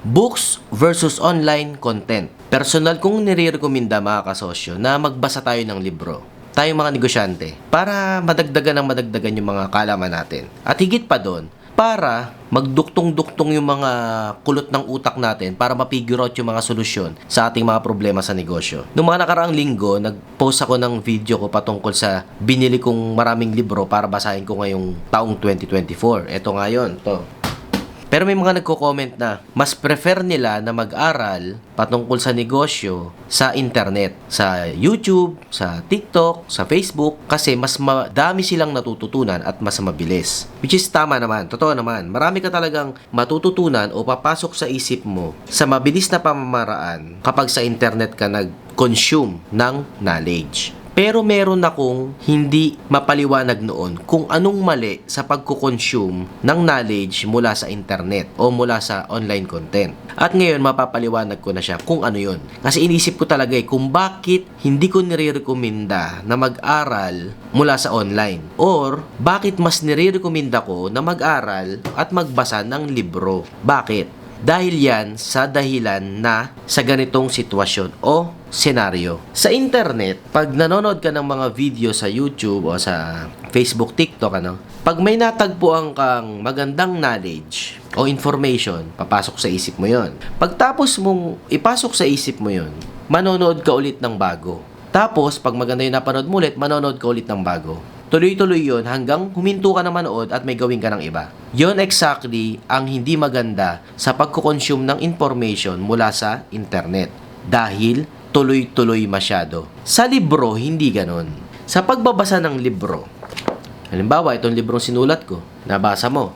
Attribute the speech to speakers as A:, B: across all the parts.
A: Books versus online content. Personal kong nire-recommenda mga kasosyo na magbasa tayo ng libro. Tayong mga negosyante para madagdagan ng madagdagan yung mga kalaman natin. At higit pa doon, para magduktong-duktong yung mga kulot ng utak natin para mapigure out yung mga solusyon sa ating mga problema sa negosyo. Noong mga nakaraang linggo, nag-post ako ng video ko patungkol sa binili kong maraming libro para basahin ko ngayong taong 2024. Ito nga yun, to. Pero may mga nagko-comment na mas prefer nila na mag-aral patungkol sa negosyo sa internet, sa YouTube, sa TikTok, sa Facebook kasi mas madami silang natututunan at mas mabilis. Which is tama naman, totoo naman. Marami ka talagang matututunan o papasok sa isip mo sa mabilis na pamamaraan kapag sa internet ka nag-consume ng knowledge. Pero meron akong hindi mapaliwanag noon kung anong mali sa pagkukonsume ng knowledge mula sa internet o mula sa online content. At ngayon mapapaliwanag ko na siya kung ano yun. Kasi inisip ko talaga eh kung bakit hindi ko nire-recommenda na mag-aral mula sa online. Or bakit mas nire-recommenda ko na mag-aral at magbasa ng libro. Bakit? Dahil yan sa dahilan na sa ganitong sitwasyon o senaryo. Sa internet, pag nanonood ka ng mga video sa YouTube o sa Facebook, TikTok, ano, pag may natagpuan kang magandang knowledge o information, papasok sa isip mo yon. Pagtapos mong ipasok sa isip mo yon, manonood ka ulit ng bago. Tapos, pag maganda yung napanood mo ulit, manonood ka ulit ng bago. Tuloy-tuloy yon hanggang huminto ka na manood at may gawin ka ng iba. Yon exactly ang hindi maganda sa pagkukonsume ng information mula sa internet. Dahil tuloy-tuloy masyado. Sa libro, hindi ganon. Sa pagbabasa ng libro, halimbawa, itong librong sinulat ko, nabasa mo.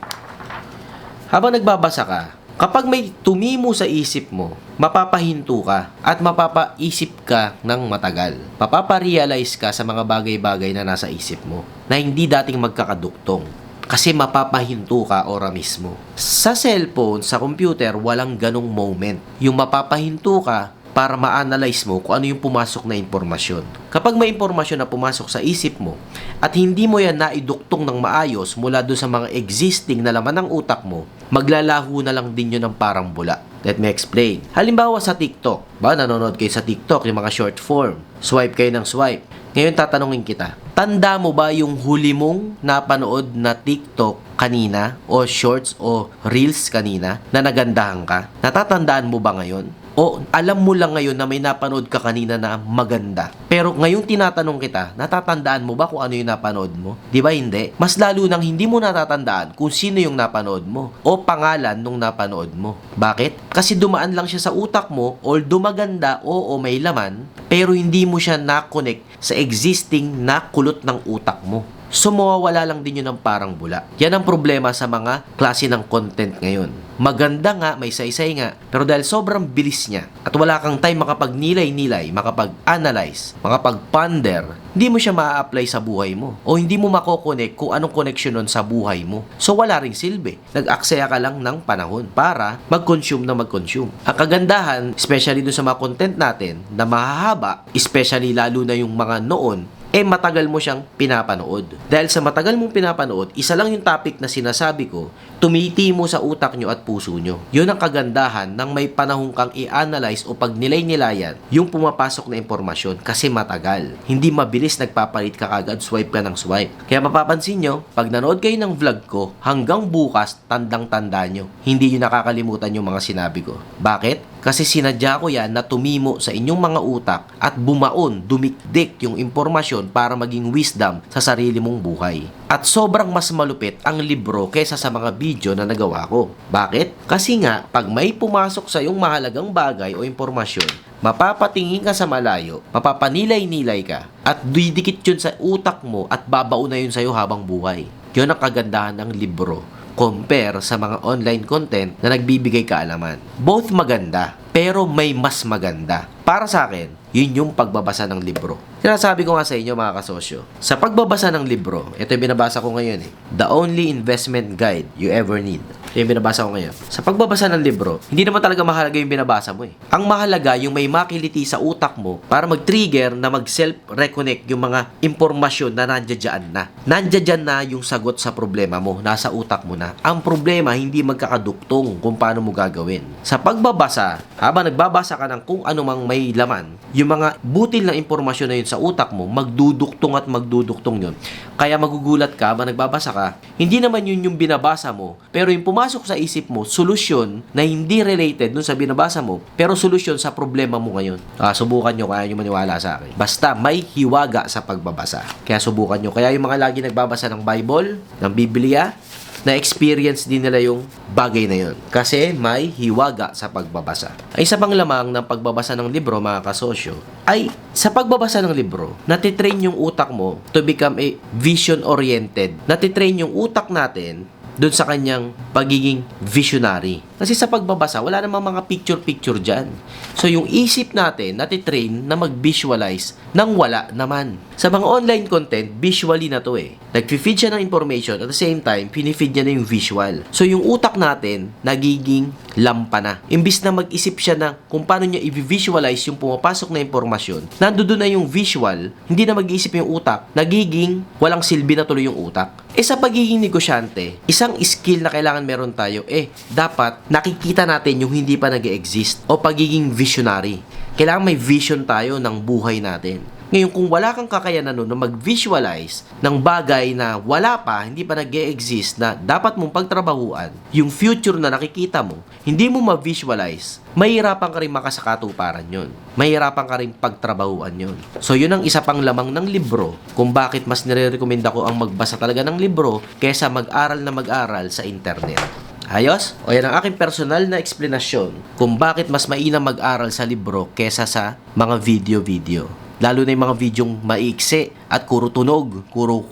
A: Habang nagbabasa ka, kapag may tumimo sa isip mo, mapapahinto ka at mapapaisip ka ng matagal. Mapaparealize ka sa mga bagay-bagay na nasa isip mo na hindi dating magkakaduktong. Kasi mapapahinto ka ora mismo. Sa cellphone, sa computer, walang ganong moment. Yung mapapahinto ka para ma-analyze mo kung ano yung pumasok na impormasyon. Kapag may impormasyon na pumasok sa isip mo at hindi mo yan naiduktong ng maayos mula doon sa mga existing na laman ng utak mo, maglalaho na lang din yun ng parang bula. Let me explain. Halimbawa sa TikTok. Ba, nanonood kayo sa TikTok, yung mga short form. Swipe kayo ng swipe. Ngayon tatanungin kita, tanda mo ba yung huli mong napanood na TikTok kanina o shorts o reels kanina na nagandahan ka? Natatandaan mo ba ngayon? O alam mo lang ngayon na may napanood ka kanina na maganda. Pero ngayon tinatanong kita, natatandaan mo ba kung ano yung napanood mo? Di ba hindi? Mas lalo nang hindi mo natatandaan kung sino yung napanood mo o pangalan nung napanood mo. Bakit? Kasi dumaan lang siya sa utak mo, although maganda, oo may laman, pero hindi mo siya na-connect sa existing na kulot ng utak mo. So mawawala lang din yun ng parang bula. Yan ang problema sa mga klase ng content ngayon. Maganda nga, may saysay nga, pero dahil sobrang bilis niya at wala kang time makapag-nilay-nilay, makapag-analyze, makapag-ponder, hindi mo siya ma-apply sa buhay mo o hindi mo makokonek kung anong connection nun sa buhay mo. So wala ring silbi. Nag-aksaya ka lang ng panahon para mag-consume na mag-consume. Ang kagandahan, especially dun sa mga content natin na mahahaba, especially lalo na yung mga noon, eh matagal mo siyang pinapanood. Dahil sa matagal mong pinapanood, isa lang yung topic na sinasabi ko, tumiti mo sa utak nyo at puso nyo. Yun ang kagandahan ng may panahon kang i-analyze o pag nilay-nilayan yung pumapasok na impormasyon kasi matagal. Hindi mabilis nagpapalit ka kagad, swipe ka ng swipe. Kaya mapapansin nyo, pag nanood kayo ng vlog ko, hanggang bukas, tandang-tanda nyo. Hindi nyo nakakalimutan yung mga sinabi ko. Bakit? Kasi sinadya ko yan na tumimo sa inyong mga utak at bumaon, dumikdik yung impormasyon para maging wisdom sa sarili mong buhay. At sobrang mas malupit ang libro kaysa sa mga video na nagawa ko. Bakit? Kasi nga, pag may pumasok sa yung mahalagang bagay o impormasyon, mapapatingin ka sa malayo, mapapanilay-nilay ka, at didikit yun sa utak mo at babaon na yun sa'yo habang buhay. Yun ang kagandahan ng libro compare sa mga online content na nagbibigay kaalaman. Both maganda, pero may mas maganda. Para sa akin, yun yung pagbabasa ng libro. Sinasabi ko nga sa inyo mga kasosyo, sa pagbabasa ng libro, ito yung binabasa ko ngayon eh, the only investment guide you ever need Yung binabasa ko ngayon. Sa pagbabasa ng libro, hindi naman talaga mahalaga yung binabasa mo eh. Ang mahalaga yung may makiliti sa utak mo para mag-trigger na mag-self-reconnect yung mga impormasyon na nandiyan na. Nandiyan na yung sagot sa problema mo. Nasa utak mo na. Ang problema, hindi magkakaduktong kung paano mo gagawin. Sa pagbabasa, habang nagbabasa ka ng kung ano mang may laman, yung mga butil na impormasyon na yun sa utak mo, magduduktong at magduduktong yun. Kaya magugulat ka habang nagbabasa ka, hindi naman yun yung binabasa mo, pero yung pumasok sa isip mo, solusyon na hindi related dun sa binabasa mo, pero solusyon sa problema mo ngayon. Ah, subukan nyo, kaya nyo maniwala sa akin. Basta may hiwaga sa pagbabasa. Kaya subukan nyo. Kaya yung mga lagi nagbabasa ng Bible, ng Biblia, na-experience din nila yung bagay na yun. Kasi may hiwaga sa pagbabasa. Ay isa pang lamang ng pagbabasa ng libro, mga kasosyo, ay sa pagbabasa ng libro, natitrain yung utak mo to become a vision-oriented. Natitrain yung utak natin doon sa kanyang pagiging visionary. Kasi sa pagbabasa, wala namang mga picture-picture dyan. So, yung isip natin, natitrain na mag-visualize nang wala naman. Sa mga online content, visually na to eh. Nag-feed siya ng information at the same time, pinifeed niya na yung visual. So, yung utak natin, nagiging lampa na. Imbis na mag-isip siya na kung paano niya i-visualize yung pumapasok na impormasyon, nandoon na yung visual, hindi na mag-iisip yung utak, nagiging walang silbi na tuloy yung utak. Eh sa pagiging negosyante, isang skill na kailangan meron tayo, eh, dapat nakikita natin yung hindi pa nag exist o pagiging visionary. Kailangan may vision tayo ng buhay natin. Ngayon, kung wala kang kakayanan nun na mag-visualize ng bagay na wala pa, hindi pa nag exist na dapat mong pagtrabahuan, yung future na nakikita mo, hindi mo ma-visualize, mahirapan ka rin makasakatuparan yun. Mahirapan ka rin pagtrabahuan yun. So, yun ang isa pang lamang ng libro kung bakit mas nire-recommenda ko ang magbasa talaga ng libro kaysa mag-aral na mag-aral sa internet. Ayos? O yan ang aking personal na eksplanasyon kung bakit mas mainam mag-aral sa libro kesa sa mga video-video. Lalo na yung mga videong maiksi at kuro tunog, kuro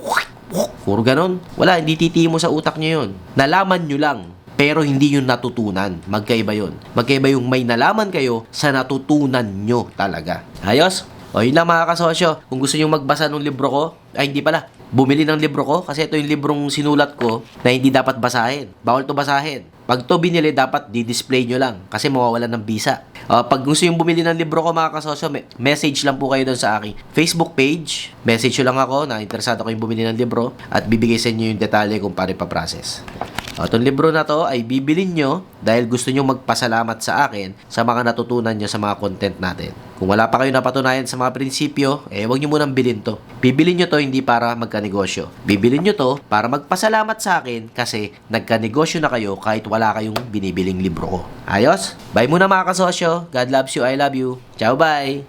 A: puro ganon. Wala, hindi titiimo sa utak nyo yun. Nalaman nyo lang, pero hindi yun natutunan. Magkaiba yun. Magkaiba yung may nalaman kayo sa natutunan nyo talaga. Ayos? O yun lang mga kasosyo. Kung gusto nyo magbasa ng libro ko, ay hindi pala, bumili ng libro ko kasi ito yung librong sinulat ko na hindi dapat basahin. Bawal to basahin. Pag to binili, dapat di-display nyo lang kasi mawawalan ng visa. Uh, pag gusto yung bumili ng libro ko mga kasosyo, me- message lang po kayo doon sa aking Facebook page. Message nyo lang ako na interesado kayong bumili ng libro at bibigay sa inyo yung detalye kung paano ipaprocess. Itong libro na to ay bibilin nyo dahil gusto nyo magpasalamat sa akin sa mga natutunan nyo sa mga content natin. Kung wala pa kayo napatunayan sa mga prinsipyo, eh wag nyo munang bilhin to. Bibilin nyo to hindi para magkanegosyo. Bibilin nyo to para magpasalamat sa akin kasi nagkanegosyo na kayo kahit wala kayong binibiling libro ko. Ayos? Bye muna mga kasosyo. God loves you, I love you. Ciao, bye!